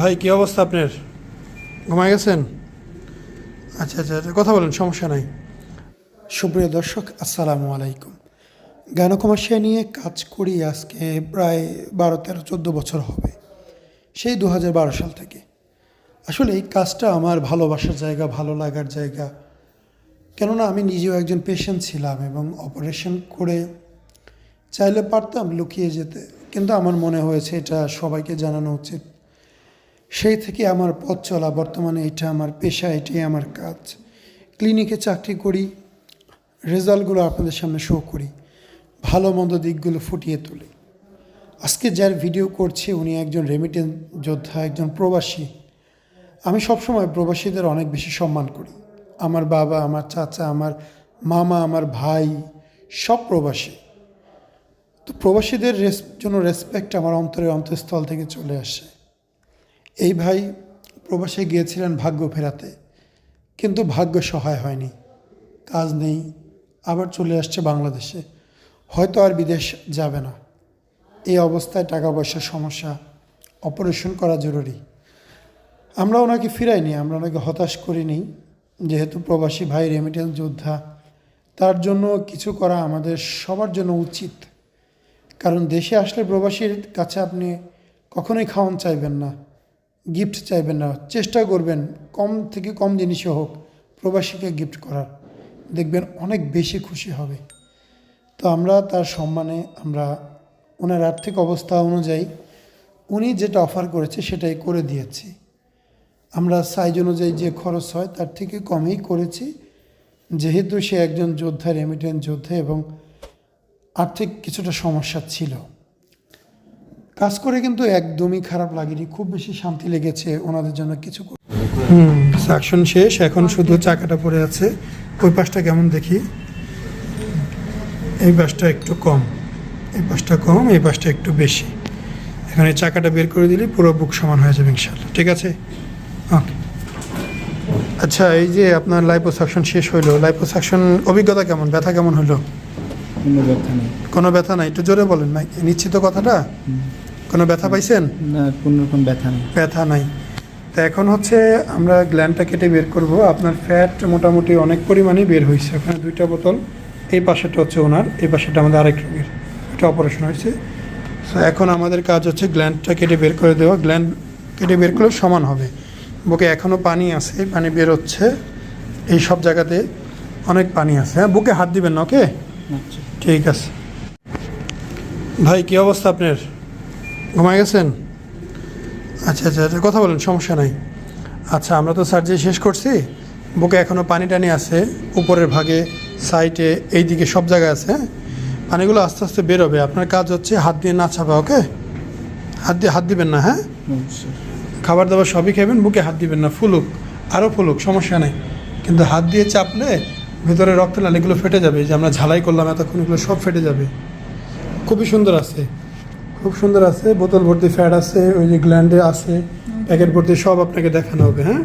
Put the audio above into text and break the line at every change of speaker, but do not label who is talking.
ভাই কি অবস্থা আপনার? ঘুমায় গেছেন? আচ্ছা আচ্ছা আচ্ছা, কথা বলেন সমস্যা নাই। সুপ্রিয় দর্শক আসসালামু আলাইকুম। গানকমাশিয়া নিয়ে কাজ করি আজকে প্রায় বারো তেরো চোদ্দ বছর হবে সেই দু হাজার বারো সাল থেকে। আসলে এই কাজটা আমার ভালোবাসার জায়গা ভালো লাগার জায়গা। কেননা আমি নিজেও একজন পেশেন্ট ছিলাম এবং অপারেশন করে চাইলে পারতাম লুকিয়ে যেতে কিন্তু আমার মনে হয়েছে এটা সবাইকে জানানো উচিত। সেই থেকে আমার পথ চলা, বর্তমানে এটা আমার পেশা, এটাই আমার কাজ। ক্লিনিকে চাকরি করি, রেজাল্টগুলো আপনাদের সামনে শো করি, ভালো মন্দ দিকগুলো ফুটিয়ে তুলি। আজকে যার ভিডিও করছি, উনি একজন রেমিটেন্স যোদ্ধা, একজন প্রবাসী। আমি সবসময় প্রবাসীদের অনেক বেশি সম্মান করি। আমার বাবা, আমার চাচা, আমার মামা, আমার ভাই, সব প্রবাসী। তো প্রবাসীদের জন্য রেসপেক্ট আমার অন্তরের অন্তঃস্থল থেকে চলে আসে। এই ভাই প্রবাসে গিয়েছিলেন ভাগ্য ফেরাতে, কিন্তু ভাগ্য সহায় হয়নি। কাজ নেই, আবার চলে আসছে বাংলাদেশে। হয়তো আর বিদেশ যাবে না। এই অবস্থায় টাকা পয়সার সমস্যা, অপারেশন করা জরুরি। আমরা ওনাকে ফিরাইনি, আমরা ওনাকে হতাশ করিনি। যেহেতু প্রবাসী ভাই রেমিটেন্স যোদ্ধা, তার জন্য কিছু করা আমাদের সবার জন্য উচিত। কারণ দেশে আসলে প্রবাসীর কাছে আপনি কখনোই খাওয়ান চাইবেন না। গিফট চাইবেন না। চেষ্টা করবেন, কম থেকে কম জিনিসে হোক, প্রবাসীকে গিফট করার। দেখবেন অনেক বেশি খুশি হবে। তো আমরা তার সম্মানে আমরা ওনার আর্থিক অবস্থা অনুযায়ী উনি যেটা অফার করেছে সেটাই করে দিয়েছি। আমরা সাইজ অনুযায়ী যে খরচ হয় তার থেকে কমেই করেছি। যেহেতু সে একজন যোদ্ধা রেমিটেন্স যোদ্ধা এবং আর্থিক কিছুটা সমস্যা ছিল। কাজ করে কিন্তু একদমই খারাপ লাগেনি। খুব বেশি শান্তি লেগেছে ওনাদের জন্য কিছু হুম সাকশন শেষ এখন শুধু চাকাটা পড়ে আছে। ওই পাশটা কেমন দেখি? এই পাশটা একটু কম। এই পাশটা কম এই পাশটা একটু বেশি। এখানে চাকাটা বের করে দিলে পুরো বুক সমান হয়ে যাবে ইনশাল্লাহ ঠিক আছে? ওকে আচ্ছা এই যে আপনার লাইপোসাকশন শেষ হইল লাইপোসাকশন অভিজ্ঞতা কেমন? ব্যথা কেমন হলো
কোনো ব্যথা নেই।
একটু জোরে বলেন মাইক নিচ্ছি তো কথাটা? কোনো ব্যথা পাইছেন?
না কোনো রকম ব্যথা নেই।
ব্যথা নাই। তো এখন হচ্ছে আমরা গ্ল্যান্ডটা কেটে বের করব। আপনার ফ্যাট মোটামুটি অনেক পরিমাণেই বের হয়েছে ওখানে দুইটা বোতল এই পাশেটা হচ্ছে ওনার এই পাশেটা আমাদের আরেক রোগীর। এটা অপারেশন হয়েছে। সো এখন আমাদের কাজ হচ্ছে গ্ল্যান্ডটা কেটে বের করে দেওয়া। গ্ল্যান্ড কেটে বের করলেও সমান হবে। বুকে এখনও পানি আছে পানি বের হচ্ছে। এই সব জায়গাতে অনেক পানি আছে। হ্যাঁ বুকে হাত দিবেন না ওকে?
আচ্ছা।
ঠিক আছে। ভাই কি অবস্থা আপনার? ঘুমায় গেছেন? আচ্ছা আচ্ছা আচ্ছা কথা বলেন সমস্যা নাই। আচ্ছা আমরা তো সার্জারি শেষ করছি। বুকে এখনও পানি টানি আছে উপরের ভাগে সাইটে এই দিকে সব জায়গায় আছে হ্যাঁ? পানিগুলো আস্তে আস্তে বেরোবে আপনার কাজ হচ্ছে হাত দিয়ে না ছাপা ওকে? হাত দিয়ে হাত দিবেন না হ্যাঁ? খাবার দাবার সবই খাবেন বুকে হাত দিবেন না ফুলুক আরও ফুলুক সমস্যা নেই। কিন্তু হাত দিয়ে চাপলে ভেতরে রক্ত নালীগুলো ফেটে যাবে। যে আমরা ঝালাই করলাম এতক্ষণ এগুলো সব ফেটে যাবে। খুবই সুন্দর আছে। খুব সুন্দর আছে বোতল ভর্তি ফ্যাট আছে ওই যে গ্ল্যান্ডে আছে প্যাকেট ভর্তি সব আপনাকে দেখানো হবে হ্যাঁ?